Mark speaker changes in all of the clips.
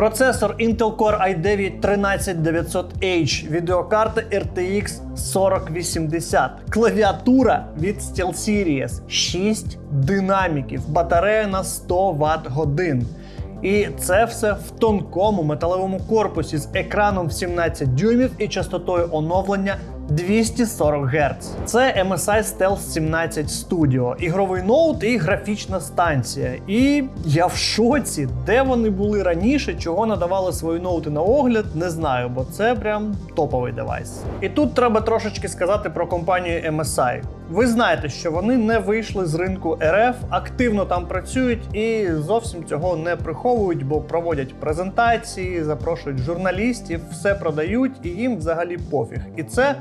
Speaker 1: Процесор Intel Core i9 13900H, відеокарта RTX 4080, клавіатура від SteelSeries, 6 динаміків, батарея на 100 Вт годин. І це все в тонкому металевому корпусі з екраном в 17 дюймів і частотою оновлення 240 Гц. Це MSI Stealth 17 Studio, ігровий ноут і графічна станція. І я в шоці, де вони були раніше, чого надавали свої ноути на огляд, не знаю, бо це прям топовий девайс. І тут треба трошечки сказати про компанію MSI. Ви знаєте, що вони не вийшли з ринку РФ, активно там працюють і зовсім цього не приховують, бо проводять презентації, запрошують журналістів, все продають і їм взагалі пофіг. І це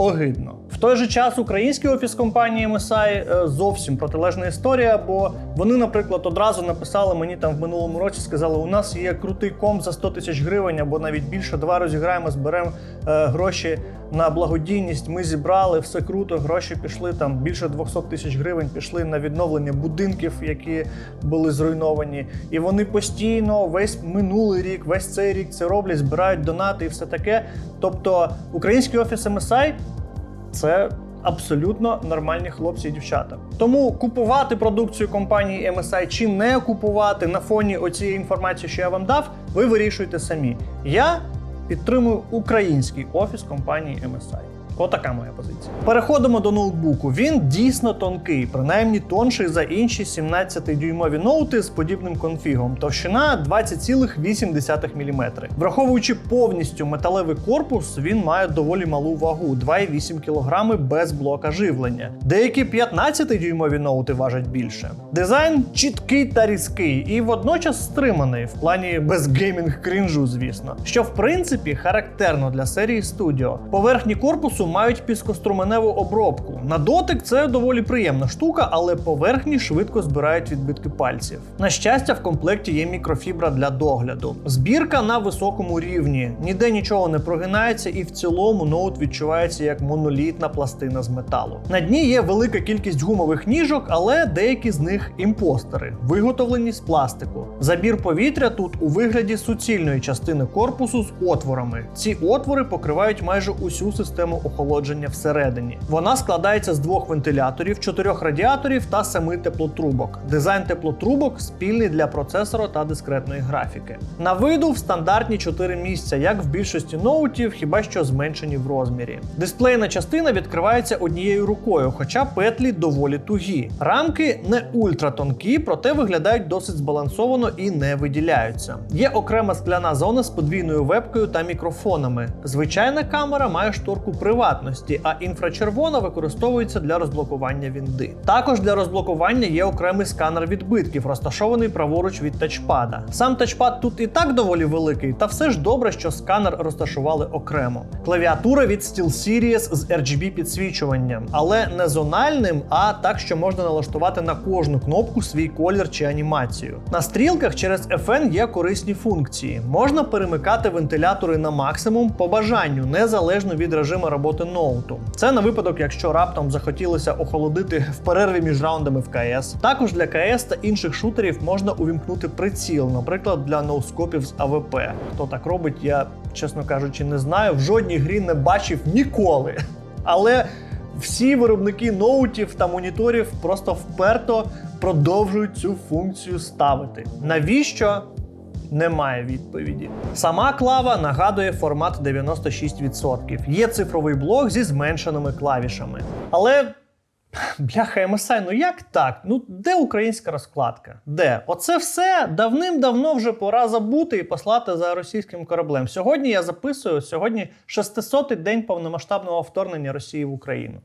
Speaker 1: огидно. В той же час український офіс компанії MSI е, зовсім протилежна історія, бо вони, наприклад, одразу написали мені там в минулому році, сказали, у нас є крутий комп за 100 тисяч гривень або навіть більше. Два розіграємо, зберемо е, гроші на благодійність. Ми зібрали все круто. Гроші пішли там більше 200 тисяч гривень. Пішли на відновлення будинків, які були зруйновані. І вони постійно весь минулий рік, весь цей рік це роблять, збирають донати і все таке. Тобто, український офіс MSI це абсолютно нормальні хлопці і дівчата. Тому купувати продукцію компанії MSI чи не купувати на фоні оцієї інформації, що я вам дав, ви вирішуєте самі. Я підтримую український офіс компанії MSI. Отака моя позиція. Переходимо до ноутбуку. Він дійсно тонкий, принаймні тонший за інші 17-дюймові ноути з подібним конфігом. Товщина 20,8 мм. Враховуючи повністю металевий корпус, він має доволі малу вагу 2,8 кг без блока живлення. Деякі 15-дюймові ноути важать більше. Дизайн чіткий та різкий, і водночас стриманий в плані без геймінг крінжу, звісно, що в принципі характерно для серії Studio. Поверхні корпусу мають піскоструменеву обробку. На дотик це доволі приємна штука, але поверхні швидко збирають відбитки пальців. На щастя, в комплекті є мікрофібра для догляду. Збірка на високому рівні, ніде нічого не прогинається, і в цілому ноут відчувається як монолітна пластина з металу. На дні є велика кількість гумових ніжок, але деякі з них імпостери, виготовлені з пластику. Забір повітря тут у вигляді суцільної частини корпусу з отворами. Ці отвори покривають майже усю систему охолодження всередині. Вона складається з двох вентиляторів, чотирьох радіаторів та семи теплотрубок. Дизайн теплотрубок спільний для процесора та дискретної графіки. На виду в стандартні 4 місця, як в більшості ноутів, хіба що зменшені в розмірі. Дисплейна частина відкривається однією рукою, хоча петлі доволі тугі. Рамки не ультратонкі, проте виглядають досить збалансовано і не виділяються. Є окрема скляна зона з подвійною вебкою та мікрофонами. Звичайна камера має шторку приватності, а інфрачервона використовується для розблокування вінди. Також для розблокування є окремий сканер відбитків, розташований праворуч від тачпада. Сам тачпад тут і так доволі великий, та все ж добре, що сканер розташували окремо. Клавіатура від SteelSeries з RGB підсвічуванням, але не зональним, а так, що можна налаштувати на кожну кнопку свій колір чи анімацію. На стрілках через FN є корисні функції. Можна перемикати вентилятори на максимум по бажанню, незалежно від режиму роботи ноуту. Це на випадок, якщо раптом захотілося охолодити в перерві між раундами в КС. Також для КС та інших шутерів можна увімкнути приціл, наприклад, для ноускопів з АВП. Хто так робить, я чесно кажучи, не знаю. В жодній грі не бачив ніколи. Але всі виробники ноутів та моніторів просто вперто продовжують цю функцію ставити. Навіщо? Немає відповіді. Сама клава нагадує формат 96%. Є цифровий блок зі зменшеними клавішами. Але. Бляха MSI, ну як так? Ну де українська розкладка? Де? Оце все давним-давно вже пора забути і послати за російським кораблем. Сьогодні я записую сьогодні 600-й день повномасштабного вторгнення Росії в Україну.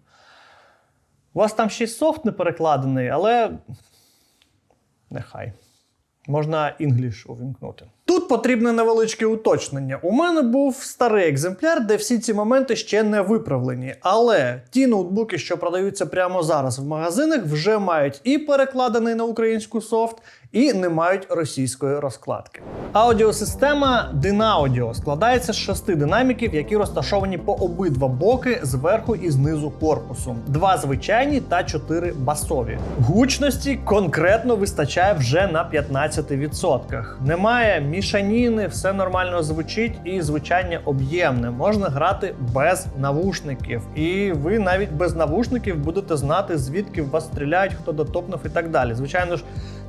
Speaker 1: У вас там ще й софт не перекладений, але нехай. Можна інгліш увімкнути. Тут потрібне невеличке уточнення. У мене був старий екземпляр, де всі ці моменти ще не виправлені. Але ті ноутбуки, що продаються прямо зараз в магазинах, вже мають і перекладений на українську софт, і не мають російської розкладки. Аудіосистема Dynaudio складається з шести динаміків, які розташовані по обидва боки зверху і знизу корпусу. Два звичайні та чотири басові. Гучності конкретно вистачає вже на 15%. Немає мішаніни, все нормально звучить і звучання об'ємне. Можна грати без навушників. І ви навіть без навушників будете знати, звідки в вас стріляють, хто дотопнув і так далі. Звичайно ж,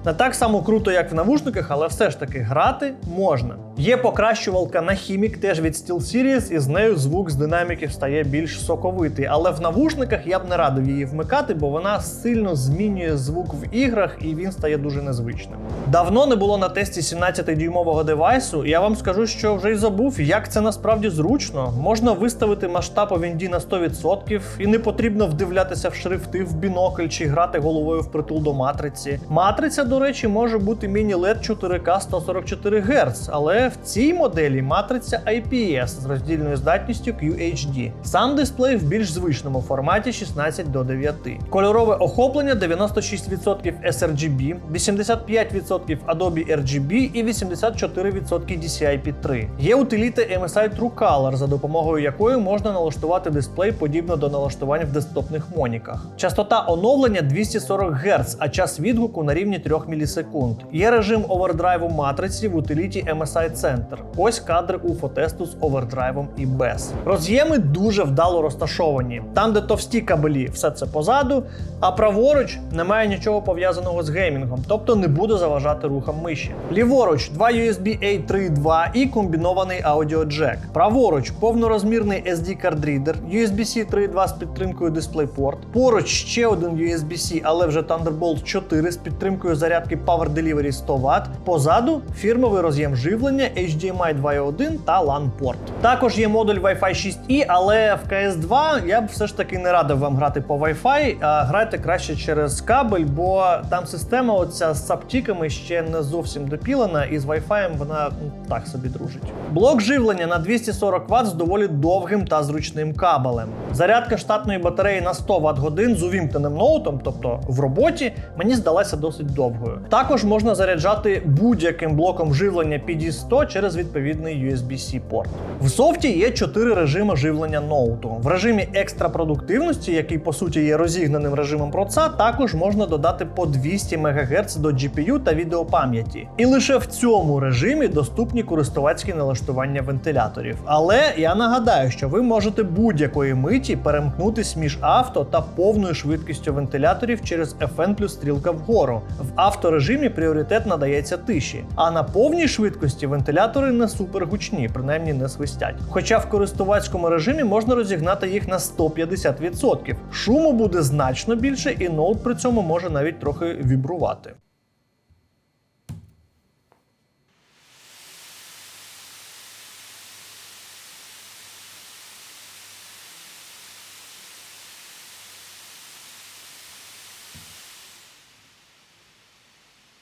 Speaker 1: не так само круто, як в навушниках, але все ж таки грати можна. Є покращувалка на хімік, теж від SteelSeries, і з нею звук з динаміків стає більш соковитий. Але в навушниках я б не радив її вмикати, бо вона сильно змінює звук в іграх і він стає дуже незвичним. Давно не було на тесті 17-дюймового девайсу, я вам скажу, що вже й забув, як це насправді зручно. Можна виставити масштаб у на 100%, і не потрібно вдивлятися в шрифти в бінокль чи грати головою впритул до матриці. Матриця, до речі, може бути міні-LED 4К 144 Гц, але в цій моделі матриця IPS з роздільною здатністю QHD. Сам дисплей в більш звичному форматі 16 до 9. Кольорове охоплення 96% sRGB, 85% Adobe RGB і 84% DCI-P3. Є утиліта MSI True Color, за допомогою якої можна налаштувати дисплей подібно до налаштувань в десктопних моніках. Частота оновлення 240 Гц, а час відгуку на рівні 3 мілісекунд. Є режим овердрайву матриці в утиліті MSI Center. Ось кадри уфотесту з овердрайвом і без. Роз'єми дуже вдало розташовані. Там, де товсті кабелі, все це позаду, а праворуч немає нічого пов'язаного з геймінгом, тобто не буде заважати рухам миші. Ліворуч два USB A 3.2 і комбінований аудіоджек. Праворуч повнорозмірний SD кардрідер, USB-C 3.2 з підтримкою DisplayPort. Поруч ще один USB-C, але вже Thunderbolt 4 з підтримкою зарядки Power Delivery 100 Вт. Позаду фірмовий роз'єм живлення HDMI 2.1 та LAN-порт. Також є модуль Wi-Fi 6E, але в CS2 я б все ж таки не радив вам грати по Wi-Fi, а грайте краще через кабель, бо там система оця з саптіками ще не зовсім допілена, і з Wi-Fi вона ну, так собі дружить. Блок живлення на 240 Вт з доволі довгим та зручним кабелем. Зарядка штатної батареї на 100 Вт годин з увімкненим ноутом, тобто в роботі, мені здалася досить довгою. Також можна заряджати будь-яким блоком живлення PD100 через відповідний USB-C порт. В софті є 4 режими живлення ноуту. В режимі екстра продуктивності, який по суті є розігнаним режимом проца, також можна додати по 200 МГц до GPU та відеопам'яті. І лише в цьому режимі доступні користувацькі налаштування вентиляторів. Але я нагадаю, що ви можете будь-якої миті перемкнутись між авто та повною швидкістю вентиляторів через FN плюс стрілка вгору. В авторежимі пріоритет надається тиші, а на повній швидкості вентилятори не супергучні, принаймні не свистять. Хоча в користувацькому режимі можна розігнати їх на 150%. Шуму буде значно більше, і ноут при цьому може навіть трохи вібрувати.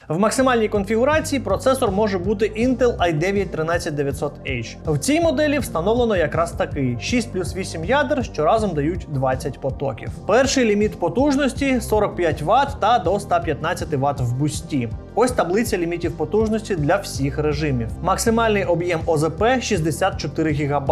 Speaker 1: В максимальній конфігурації процесор може бути Intel i9 13900H. В цій моделі встановлено якраз такий 6 плюс 8 ядер, що разом дають 20 потоків. Перший ліміт потужності 45 Вт та до 115 Вт в бусті. Ось таблиця лімітів потужності для всіх режимів. Максимальний об'єм ОЗП 64 ГБ.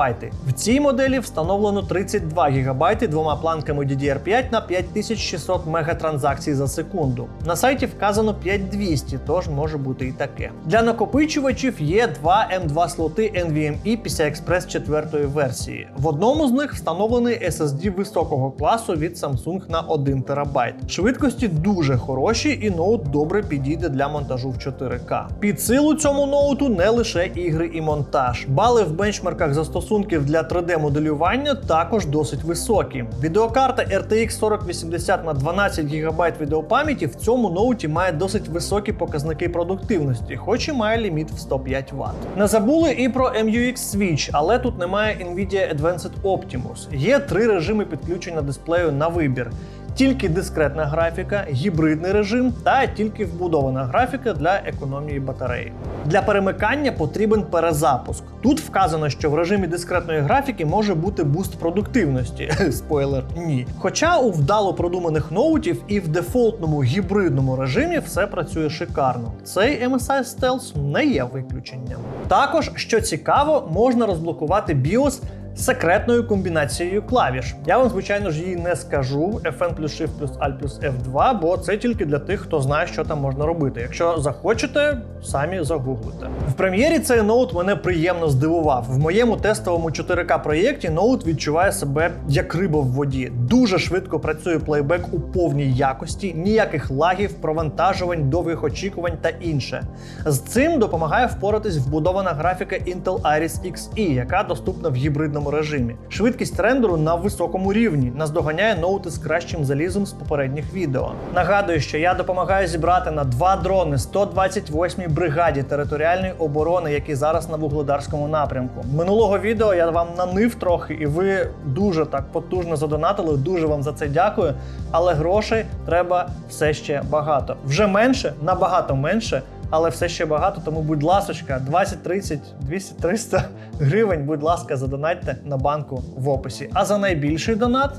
Speaker 1: В цій моделі встановлено 32 ГБ двома планками DDR5 на 5600 мегатранзакцій за секунду. На сайті вказано 5200, тож може бути і таке. Для накопичувачів є два M2 слоти NVMe PCI-Express 4 версії. В одному з них встановлений SSD високого класу від Samsung на 1 ТБ. Швидкості дуже хороші, і ноут добре підійде для монтажу в 4К. Під силу цьому ноуту не лише ігри і монтаж. Бали в бенчмарках застосунків для 3D-моделювання також досить високі. Відеокарта RTX 4080 на 12 ГБ відеопам'яті в цьому ноуті має досить високі показники продуктивності, хоч і має ліміт в 105 Вт. Не забули і про MUX Switch, але тут немає Nvidia Advanced Optimus. Є три режими підключення дисплею на вибір тільки дискретна графіка, гібридний режим та тільки вбудована графіка для економії батареї. Для перемикання потрібен перезапуск. Тут вказано, що в режимі дискретної графіки може бути буст продуктивності. Спойлер, ні. Хоча у вдало продуманих ноутів і в дефолтному гібридному режимі все працює шикарно. Цей MSI Stealth не є виключенням. Також, що цікаво, можна розблокувати BIOS секретною комбінацією клавіш. Я вам, звичайно ж, її не скажу. Fn плюс Shift плюс Alt плюс F2, бо це тільки для тих, хто знає, що там можна робити. Якщо захочете, самі загуглите. В прем'єрі цей ноут мене приємно здивував. В моєму тестовому 4К проєкті ноут відчуває себе як риба в воді. Дуже швидко працює плейбек у повній якості, ніяких лагів, провантажувань, довгих очікувань та інше. З цим допомагає впоратись вбудована графіка Intel Iris Xe, яка доступна в гібридному режимі. Швидкість рендеру на високому рівні наздоганяє ноути з кращим залізом з попередніх відео. Нагадую, що я допомагаю зібрати на два дрони 128-й бригаді територіальної оборони, які зараз на вугледарському напрямку. Минулого відео я вам нанив трохи, і ви дуже так потужно задонатили. Дуже вам за це дякую. Але грошей треба все ще багато. Вже менше, набагато менше. Але все ще багато, тому будь ласочка, 20, 30, 200, 300 гривень, будь ласка, задонатьте на банку в описі. А за найбільший донат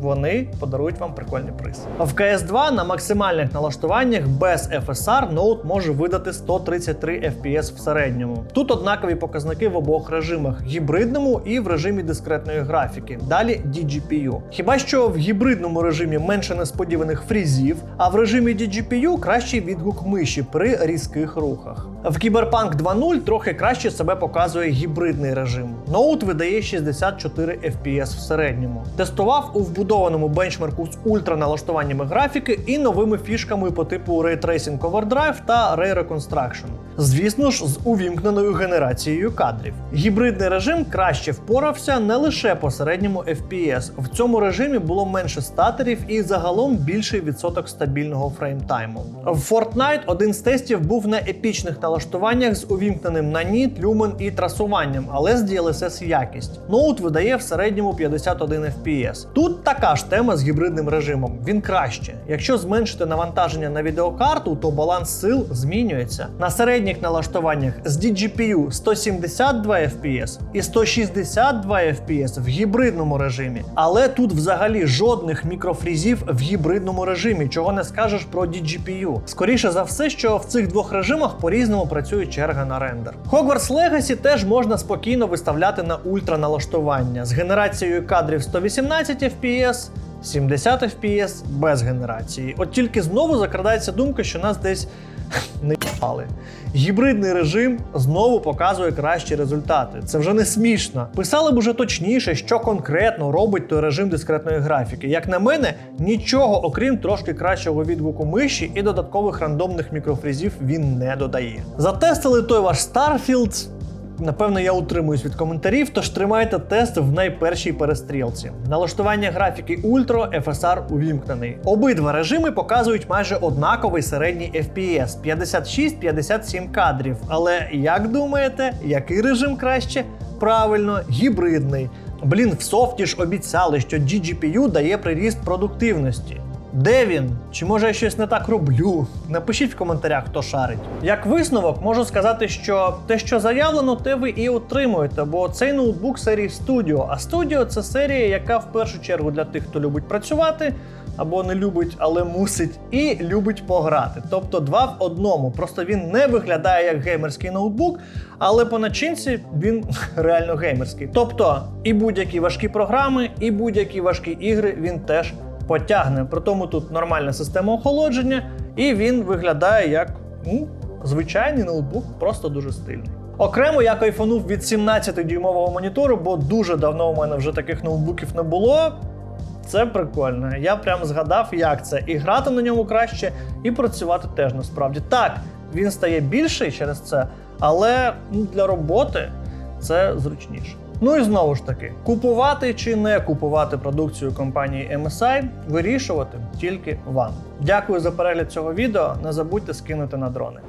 Speaker 1: вони подарують вам прикольний приз. В CS2 на максимальних налаштуваннях без FSR ноут може видати 133 FPS в середньому. Тут однакові показники в обох режимах: гібридному і в режимі дискретної графіки. Далі DGPU. Хіба що в гібридному режимі менше несподіваних фрізів, а в режимі DGPU кращий відгук миші при різких рухах. В Cyberpunk 2.0 трохи краще себе показує гібридний режим. Ноут видає 64 FPS в середньому. Тестував у вбудованому бенчмарку з ультраналаштуваннями графіки і новими фішками по типу Ray Tracing Overdrive та Ray Reconstruction. Звісно ж, з увімкненою генерацією кадрів. Гібридний режим краще впорався не лише по середньому FPS. В цьому режимі було менше статерів і загалом більший відсоток стабільного фреймтайму. В Fortnite один з тестів був на епічних налаштуваннях з увімкненим наніт, люмен і трасуванням, але з DLSS якість. Ноут видає в середньому 51 FPS. Тут така ж тема з гібридним режимом. Він краще. Якщо зменшити навантаження на відеокарту, то баланс сил змінюється. На середніх налаштуваннях з DGPU 172 FPS і 162 FPS в гібридному режимі. Але тут взагалі жодних мікрофрізів в гібридному режимі, чого не скажеш про DGPU. Скоріше за все, що в цих двох режимах по-різному працює черга на рендер. Hogwarts Legacy теж можна спокійно виставляти на ультраналаштування з генерацією кадрів 118 FPS. 70 FPS без генерації. От тільки знову закрадається думка, що нас десь не їбали. Гібридний режим знову показує кращі результати. Це вже не смішно. Писали б уже точніше, що конкретно робить той режим дискретної графіки. Як на мене, нічого, окрім трошки кращого відгуку миші і додаткових рандомних мікрофрізів він не додає. Затестили той ваш Starfield. Напевно, я утримуюсь від коментарів, тож тримайте тест в найпершій перестрілці. Налаштування графіки Ultra FSR увімкнений. Обидва режими показують майже однаковий середній FPS 56-57 кадрів. Але як думаєте, який режим краще? Правильно, гібридний. Блін, в софті ж обіцяли, що GGPU дає приріст продуктивності. Де він? Чи може я щось не так роблю? Напишіть в коментарях, хто шарить. Як висновок, можу сказати, що те, що заявлено, те ви і отримуєте, бо цей ноутбук серії Studio. А Studio це серія, яка в першу чергу для тих, хто любить працювати. Або не любить, але мусить, і любить пограти. Тобто два в одному. Просто він не виглядає як геймерський ноутбук, але по начинці він реально геймерський. Тобто і будь-які важкі програми, і будь-які важкі ігри він теж потягне. При тому тут нормальна система охолодження, і він виглядає як ну, звичайний ноутбук, просто дуже стильний. Окремо я кайфанув від 17-дюймового монітору, бо дуже давно у мене вже таких ноутбуків не було. Це прикольно. Я прям згадав, як це. І грати на ньому краще, і працювати теж насправді. Так, він стає більший через це, але ну, для роботи це зручніше. Ну і знову ж таки, купувати чи не купувати продукцію компанії MSI, вирішувати тільки вам. Дякую за перегляд цього відео. Не забудьте скинути на дрони.